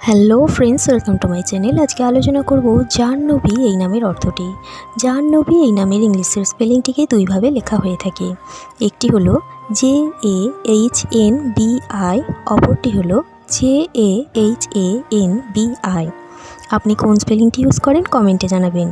Hello friends, welcome to my channel. আজকে আলোচনা করব জাহ্নবী এই নামের অর্থটি। জাহ্নবী এই নামের ইংলিশের স্পেলিংটিকে দুইভাবে লেখা হয়ে থাকে। একটি হলো J A H N B I অপরটি হলো J A H A N B I আপনি কোন স্পেলিংটি ইউজ করেন কমেন্টে জানাবেন।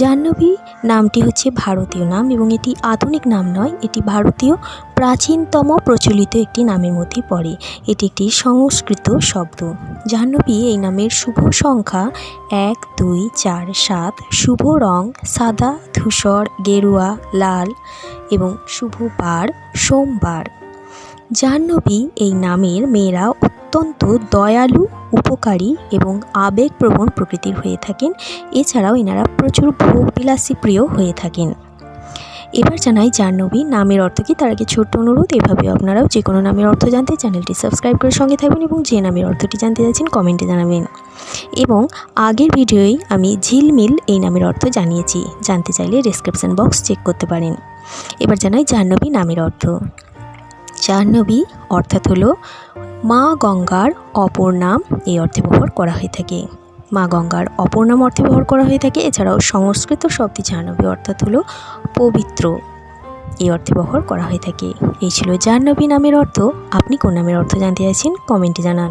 জাহ্নবী নামটি হচ্ছে ভারতীয় নাম এবং এটি আধুনিক নাম নয়, এটি ভারতীয় প্রাচীনতম প্রচলিত একটি নামের মধ্যে পড়ে। এটি একটি সংস্কৃত শব্দ। জাহ্নবী এই নামের শুভ সংখ্যা এক, দুই, চার, সাত, শুভ রং সাদা, ধূসর, গেরুয়া, লাল এবং শুভ বার সোমবার। জাহ্নবী এই নামের মেয়েরা অত্যন্ত দয়ালু, উপকারী এবং আবেগপ্রবণ প্রকৃতির হয়ে থাকেন। এছাড়াও এনারা প্রচুর ভোগবিলাসী প্রিয় হয়ে থাকেন। এবার জানাই জাহ্নবী নামের অর্থ কি তার আগে ছোট্ট অনুরোধ, এভাবে আপনারাও যে কোনো নামের অর্থ জানতে চ্যানেলটি সাবস্ক্রাইব করে সঙ্গে থাকবেন এবং যে নামের অর্থটি জানতে চাইছেন কমেন্টে জানাবেন। এবং আগের ভিডিওই আমি ঝিলমিল এই নামের অর্থ জানিয়েছি। জানতে চাইলে ডেসক্রিপশন বক্স চেক করতে পারেন। এবার জানাই জাহ্নবী নামের অর্থ। জাহ্নবী অর্থাৎ হলো মা গঙ্গার অপর নাম এই অর্থে ব্যবহার করা হয়ে থাকে। মা গঙ্গার অপর নাম অর্থে ব্যবহার করা হয়ে থাকে। এছাড়াও সংস্কৃত শব্দে জাহ্নবী অর্থাৎ হলো পবিত্র। এই অর্থে ব্যবহার করা হয়ে থাকে। এই ছিল জাহ্নবী নামের অর্থ। আপনি কোন নামের অর্থ জানতে চাইছেন, কমেন্টে জানান।